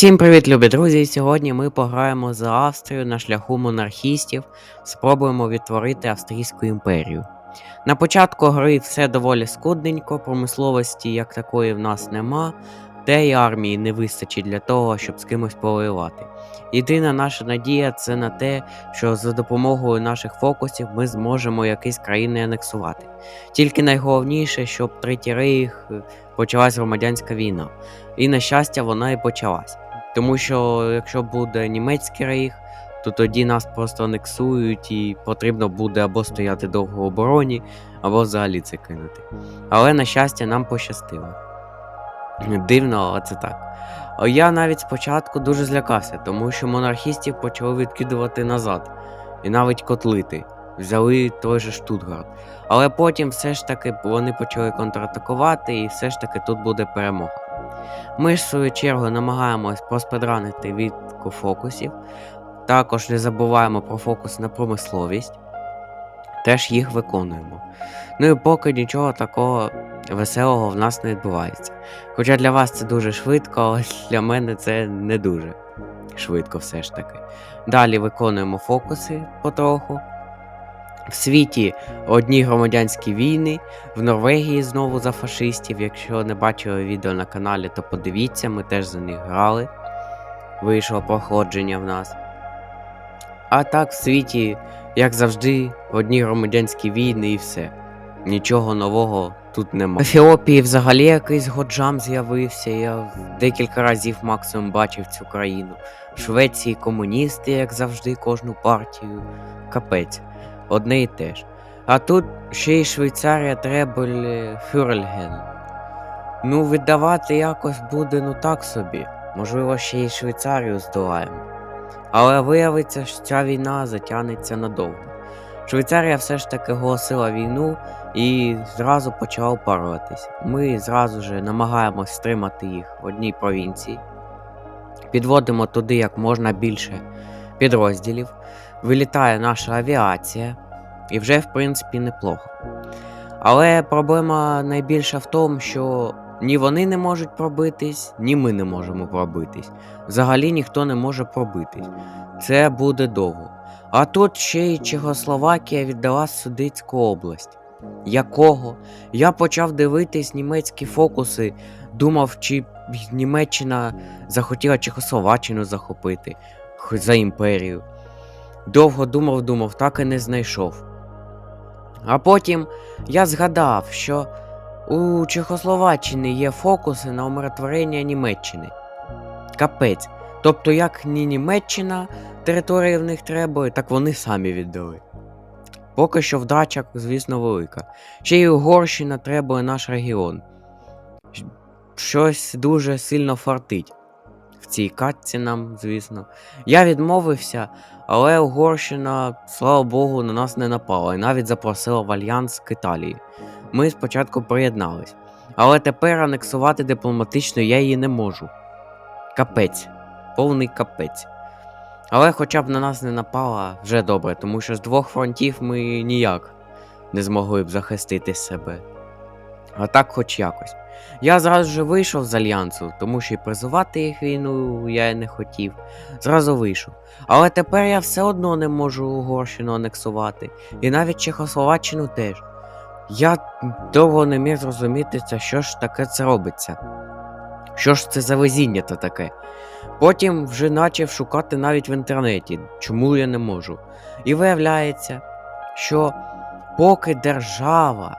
Всім привіт, любі друзі! Сьогодні ми пограємо за Австрію на шляху монархістів, спробуємо відтворити Австрійську імперію. На початку гри все доволі скудненько, промисловості як такої в нас нема, де й армії не вистачить для того, щоб з кимось повоювати. Єдина наша надія це на те, що за допомогою наших фокусів ми зможемо якісь країни анексувати. Тільки найголовніше, щоб Третій Рейх е, почалась громадянська війна. І на щастя, вона і почалась. Тому що якщо буде німецький рейх, то тоді нас просто анексують і потрібно буде або стояти довго в обороні, або взагалі це кинути. Але на щастя, нам пощастило. Дивно, але це так. Я навіть спочатку дуже злякався, тому що монархістів почали відкидувати назад і навіть котлити. Взяли той же Штутгарт. Але потім все ж таки вони почали контратакувати, і все ж таки тут буде перемога. Ми ж в свою чергу намагаємось проспедранити відку фокусів. Також не забуваємо про фокус на промисловість. Теж їх виконуємо. Ну і поки нічого такого веселого в нас не відбувається. Хоча для вас це дуже швидко, але для мене це не дуже швидко все ж таки. Далі виконуємо фокуси потроху. В світі одні громадянські війни, в Норвегії знову за фашистів. Якщо не бачили відео на каналі, то подивіться, ми теж за них грали. Вийшло проходження в нас. А так в світі, як завжди, одні громадянські війни і все. Нічого нового тут нема. В Ефіопії взагалі якийсь годжам з'явився. Я декілька разів максимум бачив цю країну. В Швеції комуністи, як завжди, кожну партію. Капець одне і те ж. А тут ще й Швейцарія Требель Фюрельген. Ну, віддавати якось буде ну так собі. Можливо, ще й Швейцарію здолаємо. Але виявиться, що ця війна затягнеться надовго. Швейцарія все ж таки оголосила війну і зразу почала упаруватись. Ми зразу ж намагаємось стримати їх в одній провінції, підводимо туди як можна більше підрозділів, вилітає наша авіація, і вже, в принципі, неплохо. Але проблема найбільша в тому, що ні вони не можуть пробитись, ні ми не можемо пробитись. Взагалі ніхто не може пробитись. Це буде довго. А тут ще й Чехословакія віддала Судицьку область. Якого? Я почав дивитись німецькі фокуси, думав, чи Німеччина захотіла Чехословаччину захопити за імперію. Довго думав, думав, так і не знайшов. А потім я згадав, що у Чехословаччини є фокуси на умиротворення Німеччини. Капець. Тобто, як ні Німеччина території в них треба, так вони самі віддали. Поки що вдача, звісно, велика. Ще й Угорщина треба наш регіон. Щось дуже сильно фартить. В цій катці нам, звісно. Я відмовився, але Угорщина, слава Богу, на нас не напала і навіть запросила в альянс к Італії. Ми спочатку приєднались. Але тепер анексувати дипломатично я її не можу. Капець, повний капець. Але хоча б на нас не напала вже добре, тому що з двох фронтів ми ніяк не змогли б захистити себе. А так хоч якось. Я зразу же вийшов з альянсу, тому що і призивати їх війну я не хотів. Зразу вийшов. Але тепер я все одно не можу Угорщину анексувати, і навіть Чехословаччину теж. Я довго не міг зрозуміти, що ж таке це робиться. Що ж це за везіння то таке? Потім вже почав шукати навіть в інтернеті, чому я не можу. І виявляється, що поки держава,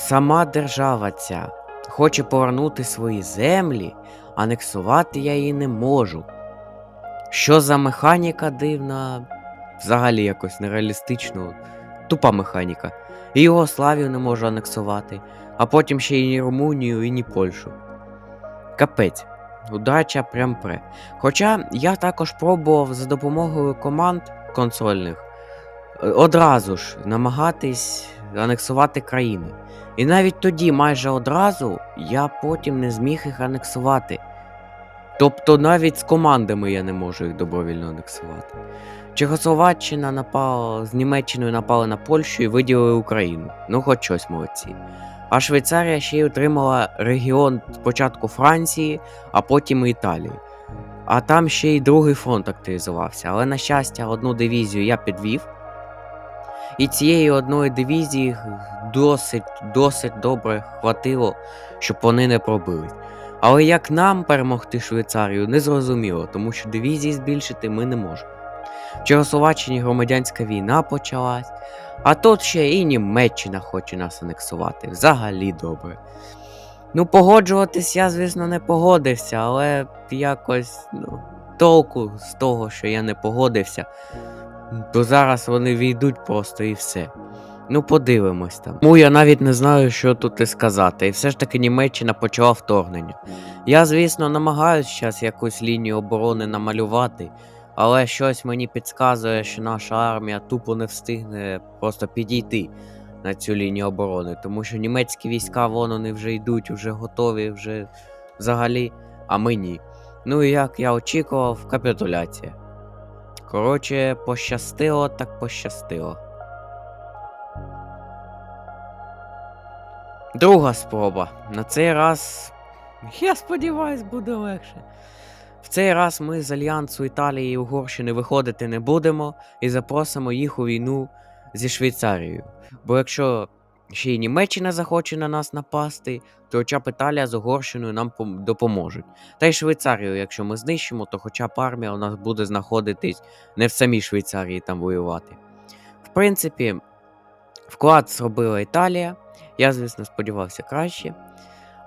сама держава ця хоче повернути свої землі, анексувати я її не можу. Що за механіка дивна, взагалі якось нереалістично, тупа механіка. І Югославію не можу анексувати, а потім ще і Румунію, і ні Польщу. Капець. Удача прям пре. Хоча я також пробував за допомогою команд консольних е, одразу ж намагатись анексувати країни. І навіть тоді, майже одразу, я потім не зміг їх анексувати. Тобто навіть з командами я не можу їх добровільно анексувати. Чехословаччина напала з Німеччиною напали на Польщу і виділили Україну. Ну, хоч щось молодці. А Швейцарія ще й отримала регіон спочатку Франції, а потім і Італії. А там ще й другий фронт активізувався. Але, на щастя, одну дивізію я підвів. І цієї одної дивізії досить, досить добре хватило, щоб вони не пробились. Але як нам перемогти Швейцарію, не зрозуміло, тому що дивізії збільшити ми не можемо. В Чехословаччині громадянська війна почалась, а тут ще і Німеччина хоче нас анексувати. Взагалі добре. Ну, погоджуватись я, звісно, не погодився, але якось ну, толку з того, що я не погодився, то зараз вони війдуть просто і все. Ну, подивимось там. Тому я навіть не знаю, що тут і сказати. І все ж таки Німеччина почала вторгнення. Я, звісно, намагаюся зараз якусь лінію оборони намалювати, але щось мені підказує, що наша армія тупо не встигне просто підійти на цю лінію оборони, тому що німецькі війська вон вони вже йдуть, вже готові, вже взагалі, а ми ні. Ну і як я очікував, капітуляція. Коротше, пощастило, так пощастило. Друга спроба. На цей раз. Я сподіваюсь, буде легше. В цей раз ми з Альянсу Італії і Угорщини виходити не будемо і запросимо їх у війну зі Швейцарією. Бо якщо ще й Німеччина захоче на нас напасти, то хоча б Італія з Угорщиною нам допоможуть. Та й Швейцарію, якщо ми знищимо, то хоча б армія у нас буде знаходитись не в самій Швейцарії там воювати. В принципі, вклад зробила Італія. Я, звісно, сподівався краще.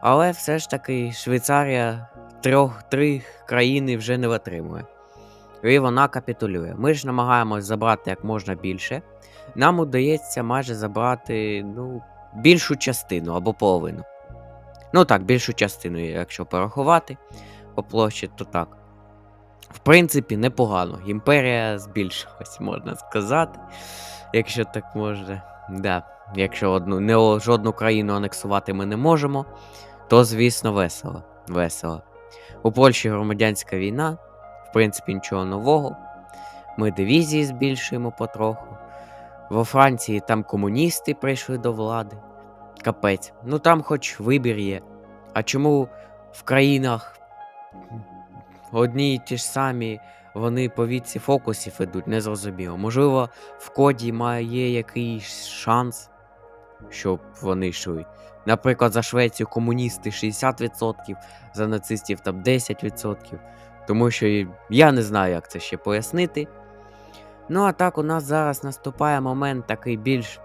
Але все ж таки Швейцарія трьох три країни вже не витримує. І вона капітулює. Ми ж намагаємось забрати як можна більше. Нам удається майже забрати ну, більшу частину або половину. Ну так, більшу частину, якщо порахувати по площі, то так. В принципі, непогано. Імперія збільшилась, можна сказати. Якщо так можна. Да. Якщо одну, не жодну країну анексувати ми не можемо, то звісно весело. Весело. У Польщі громадянська війна, в принципі, нічого нового. Ми дивізії збільшуємо потроху. Во Франції там комуністи прийшли до влади. Капець. Ну там хоч вибір є. А чому в країнах одні й ті ж самі вони по віці фокусів ідуть, не зрозуміло. Можливо, в коді має якийсь шанс, щоб вони йшли. Наприклад, за Швецію комуністи 60%, за нацистів там 10%. Тому що я не знаю, як це ще пояснити. Ну, а так, у нас зараз наступає момент такий більш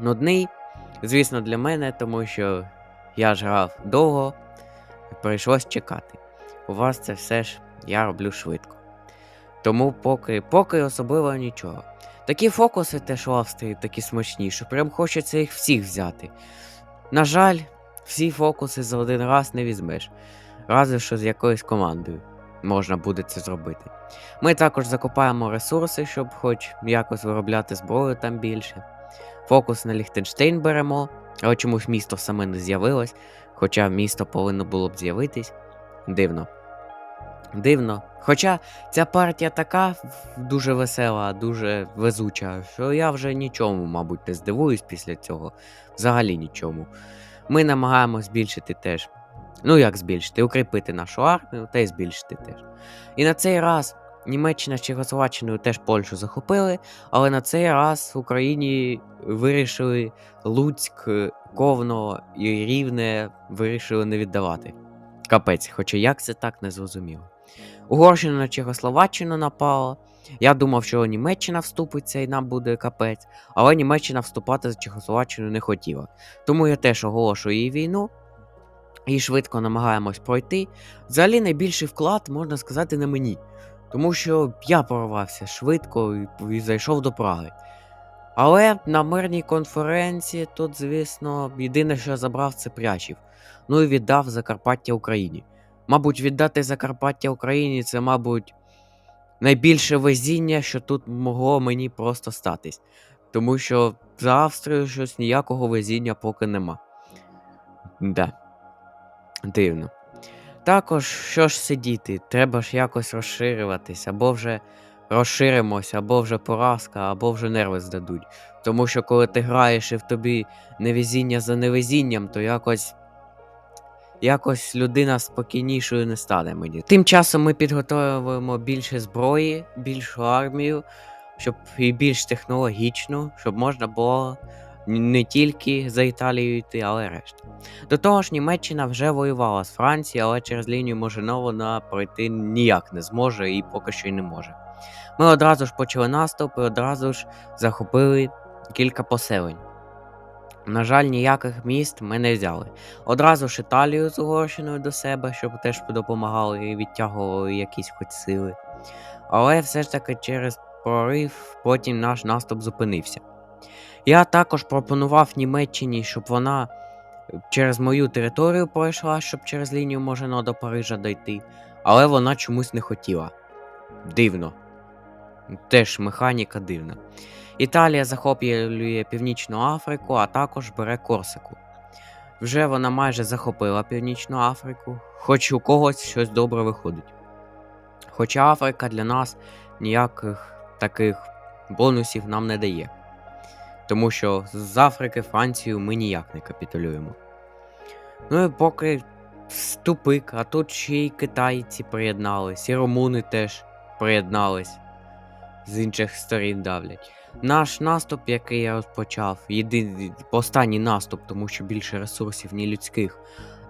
нудний. Звісно, для мене, тому що я ж грав довго, прийшлось чекати. У вас це все ж я роблю швидко. Тому поки, поки особливо нічого. Такі фокуси теж Австрії такі смачні, що прям хочеться їх всіх взяти. На жаль, всі фокуси за один раз не візьмеш. Разве що з якоюсь командою можна буде це зробити. Ми також закупаємо ресурси, щоб хоч якось виробляти зброю там більше. Фокус на Ліхтенштейн беремо, але чомусь місто саме не з'явилось, хоча місто повинно було б з'явитись. Дивно. Дивно. Хоча ця партія така дуже весела, дуже везуча, що я вже нічому, мабуть, не здивуюсь після цього. Взагалі нічому. Ми намагаємось збільшити теж. Ну, як збільшити? Укріпити нашу армію та й збільшити теж. І на цей раз Німеччина з Чехословаччиною теж Польщу захопили, але на цей раз в Україні вирішили Луцьк, Ковно і Рівне вирішили не віддавати. Капець, хоча як це так не зрозуміло. Угорщина на Чехословаччину напала. Я думав, що Німеччина вступиться і нам буде капець, але Німеччина вступати з Чехословаччиною не хотіла. Тому я теж оголошую їй війну і швидко намагаємось пройти. Взагалі найбільший вклад, можна сказати, на мені. Тому що я порвався швидко і, зайшов до Праги. Але на мирній конференції тут, звісно, єдине, що я забрав, це прячів. Ну і віддав Закарпаття Україні. Мабуть, віддати Закарпаття Україні це, мабуть, найбільше везіння, що тут могло мені просто статись. Тому що за Австрію щось ніякого везіння поки нема. Да. Дивно. Також, що ж сидіти, треба ж якось розширюватись, або вже розширимося, або вже поразка, або вже нерви здадуть. Тому що коли ти граєш і в тобі невезіння за невезінням, то якось. Якось людина спокійнішою не стане мені. Тим часом ми підготовуємо більше зброї, більшу армію, щоб і більш технологічну, щоб можна було не тільки за Італією йти, але решта. До того ж, Німеччина вже воювала з Францією, але через лінію Можино вона пройти ніяк не зможе і поки що й не може. Ми одразу ж почали наступ і одразу ж захопили кілька поселень. На жаль, ніяких міст ми не взяли. Одразу ж Італію з Угорщиною до себе, щоб теж допомагали і відтягували якісь хоч сили. Але все ж таки через прорив потім наш наступ зупинився. Я також пропонував Німеччині, щоб вона через мою територію пройшла, щоб через лінію Можино до Парижа дойти, але вона чомусь не хотіла. Дивно. Теж механіка дивна. Італія захоплює Північну Африку, а також бере Корсику. Вже вона майже захопила Північну Африку, хоч у когось щось добре виходить. Хоча Африка для нас ніяких таких бонусів нам не дає. Тому що з Африки Францію ми ніяк не капітулюємо. Ну і поки с- тупик, а тут ще й китайці приєднались, і румуни теж приєднались. З інших сторін давлять. Наш наступ, який я розпочав, єдиний останній наступ, тому що більше ресурсів, ні людських,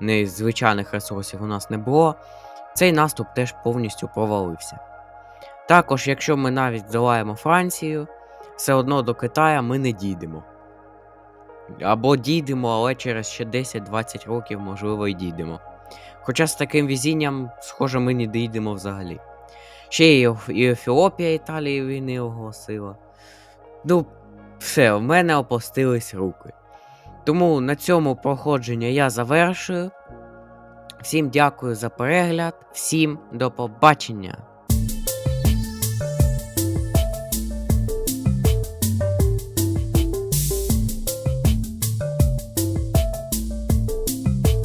ні звичайних ресурсів у нас не було. Цей наступ теж повністю провалився. Також, якщо ми навіть здолаємо Францію, все одно до Китая ми не дійдемо. Або дійдемо, але через ще 10-20 років, можливо, і дійдемо. Хоча з таким везінням, схоже, ми не дійдемо взагалі. Ще і Ефіопія Італії війни оголосила. Ну, все, в мене опустились руки. Тому на цьому проходження я завершую. Всім дякую за перегляд, всім до побачення!